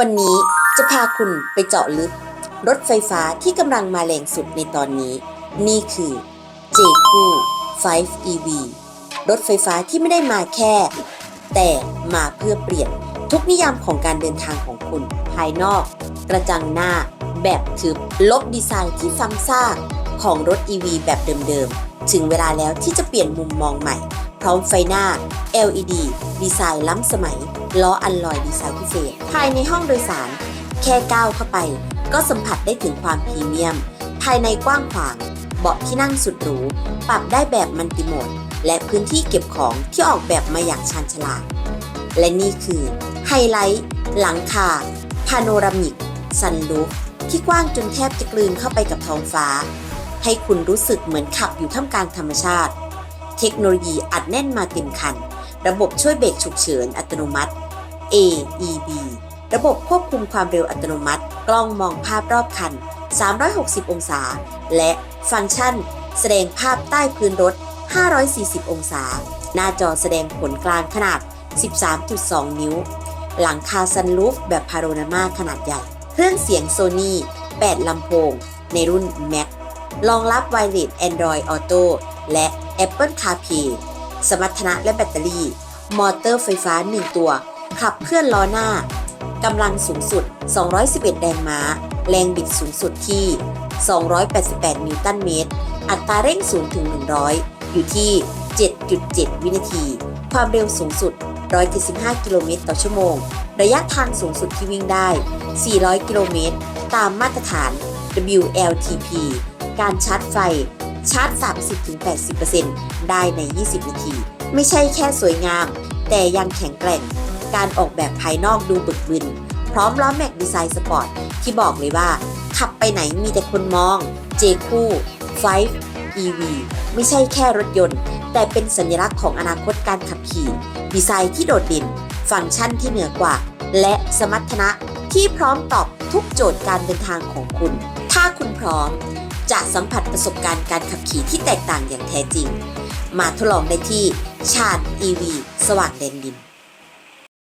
วันนี้จะพาคุณไปเจาะลึก รถไฟฟ้าที่กำลังมาแรงสุดในตอนนี้ นี่คือ j คู่5 EV รถไฟฟ้าที่ไม่ได้มาแค่ แต่มาเพื่อเปลี่ยนทุกนิยามของการเดินทางของคุณ ภายนอก กระจังหน้า แบบทึบลบดีไซน์ที่ซ้ำซากของรถ EV แบบเดิมๆ ถึงเวลาแล้วที่จะเปลี่ยนมุมมองใหม่ พร้อมไฟหน้า LED ดีไซน์ล้ำสมัย ล้ออัลลอยดีไซน์พิเศษ ภายในห้องโดยสาร แค่ก้าวเข้าไป ก็สัมผัสได้ถึงความพรีเมียม ภายในกว้างขวาง เบาะที่นั่งสุดหรู ปรับได้แบบมัลติโหมด และพื้นที่เก็บของที่ออกแบบมาอย่างชาญฉลาด และนี่คือไฮไลท์ หลังคา พาโนรามิก ซันลูฟที่กว้างจนแทบจะกลืนเข้าไปกับท้องฟ้า ให้คุณรู้สึกเหมือนขับอยู่ท่ามกลางธรรมชาติ เทคโนโลยีอัดแน่นมาเต็มคัน ระบบช่วยเบรกฉุกเฉินอัตโนมัติ AEB ระบบควบคุมความเร็วอัตโนมัติ กล้องมองภาพรอบคัน 360 องศา และฟังก์ชัน แสดงภาพใต้พื้นรถ 540 องศา หน้าจอแสดงผลกลางขนาด 13.2 นิ้ว หลังคาซันรูฟแบบพาโรนามาขนาดใหญ่ เครื่องเสียงโซนี่ 8 ลำโพง ในรุ่น Mac รองรับ Wireless Android Auto และ Apple CarPlay สมรรถนะและแบตเตอรี่ มอเตอร์ไฟฟ้า 1 ตัว ขับเคลื่อนล้อหน้ากำลังสูงสุด 211 แรงม้า แรงบิดสูงสุดที่ 288 นิวตันเมตร อัตราเร่ง0ถึง 100 อยู่ที่ 7.7 วินาที ความเร็วสูงสุด 175 กิโลเมตรต่อชั่วโมง ระยะทางสูงสุดที่วิ่งได้ 400 กิโลเมตร ตามมาตรฐาน WLTP การชาร์จไฟ ชาร์จ 30-80%ได้ใน 20 นาที ไม่ใช่แค่สวยงาม แต่ยังแข็งแกร่ง การออกแบบภายนอกดูบึกบึน พร้อมล้อแม็กดีไซน์สปอร์ต ที่บอกเลยว่า ขับไปไหนมีแต่คนมอง J คู่ 5 EV ไม่ใช่แค่รถยนต์ แต่เป็นสัญลักษณ์ของอนาคตการขับขี่ ดีไซน์ที่โดดเด่น ฟังก์ชันที่เหนือกว่า และสมรรถนะที่พร้อมตอบทุกโจทย์การเดินทางของคุณ ถ้าคุณพร้อม จะสัมผัสประสบการณ์การขับขี่ที่แตกต่างอย่างแท้จริง มาทดลองได้ที่ชาญ EV สว่างแดนดิน